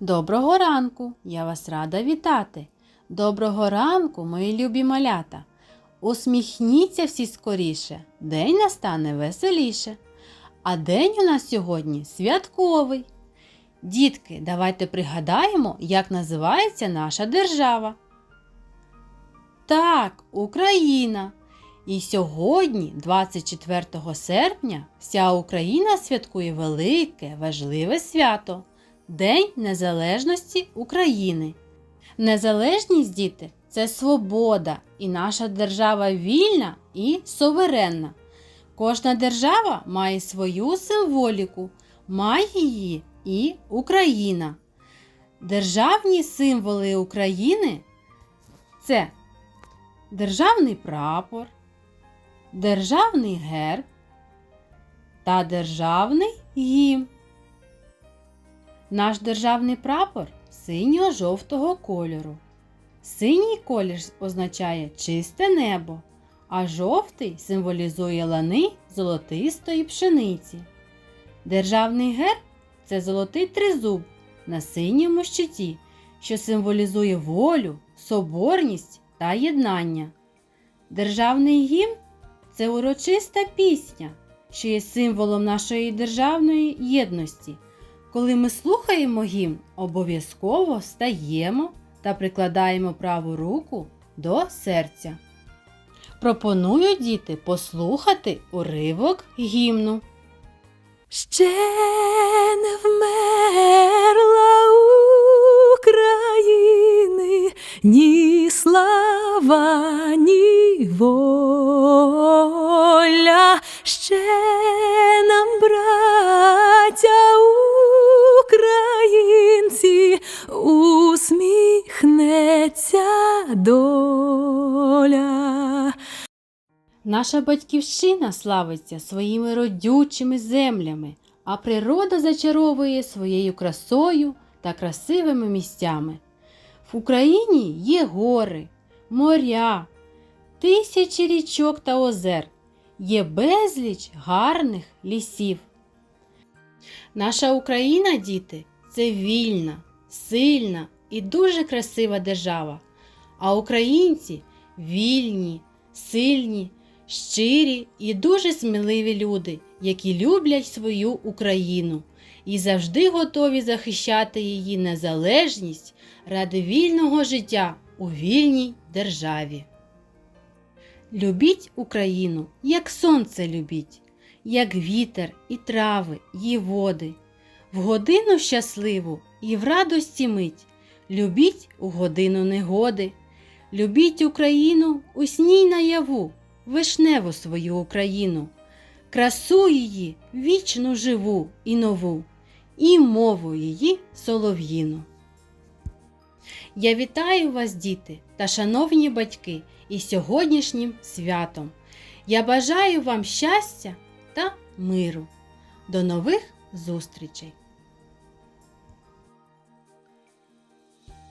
Доброго ранку! Я вас рада вітати. Доброго ранку, мої любі малята. Усміхніться всі скоріше, день настане веселіше. А день у нас сьогодні святковий. Дітки, давайте пригадаємо, як називається наша держава. Так, Україна. І сьогодні, 24 серпня, вся Україна святкує велике, важливе свято День Незалежності України. Незалежність, діти, це свобода, і наша держава вільна і суверенна. Кожна держава має свою символіку, має її і Україна. Державні символи України це державний прапор, державний герб та державний гімн. Наш державний прапор синьо-жовтого кольору. Синій колір означає чисте небо, а жовтий символізує лани золотистої пшениці. Державний герб це золотий тризуб на синьому щиті, що символізує волю, соборність та єднання. Державний гімн це урочиста пісня, що є символом нашої державної єдності. Коли ми слухаємо гімн, обов'язково встаємо та прикладаємо праву руку до серця. Пропоную діти послухати уривок гімну. Ще не вмерла України ні слава, ні воля. Ще доля. Наша батьківщина славиться своїми родючими землями, а природа зачаровує своєю красою та красивими місцями. В Україні є гори, моря, тисячі річок та озер, є безліч гарних лісів. Наша Україна, діти, це вільна, сильна і дуже красива держава. А українці вільні, сильні, щирі і дуже сміливі люди, які люблять свою Україну і завжди готові захищати її незалежність ради вільного життя у вільній державі. Любіть Україну, як сонце любіть, як вітер і трави, і води, в годину щасливу і в радості мить. Любіть у годину негоди, любіть Україну у сній наяву, вишневу свою Україну, красу її вічно живу і нову, і мову її солов'їну. Я вітаю вас, діти та шановні батьки, із сьогоднішнім святом. Я бажаю вам щастя та миру. До нових зустрічей!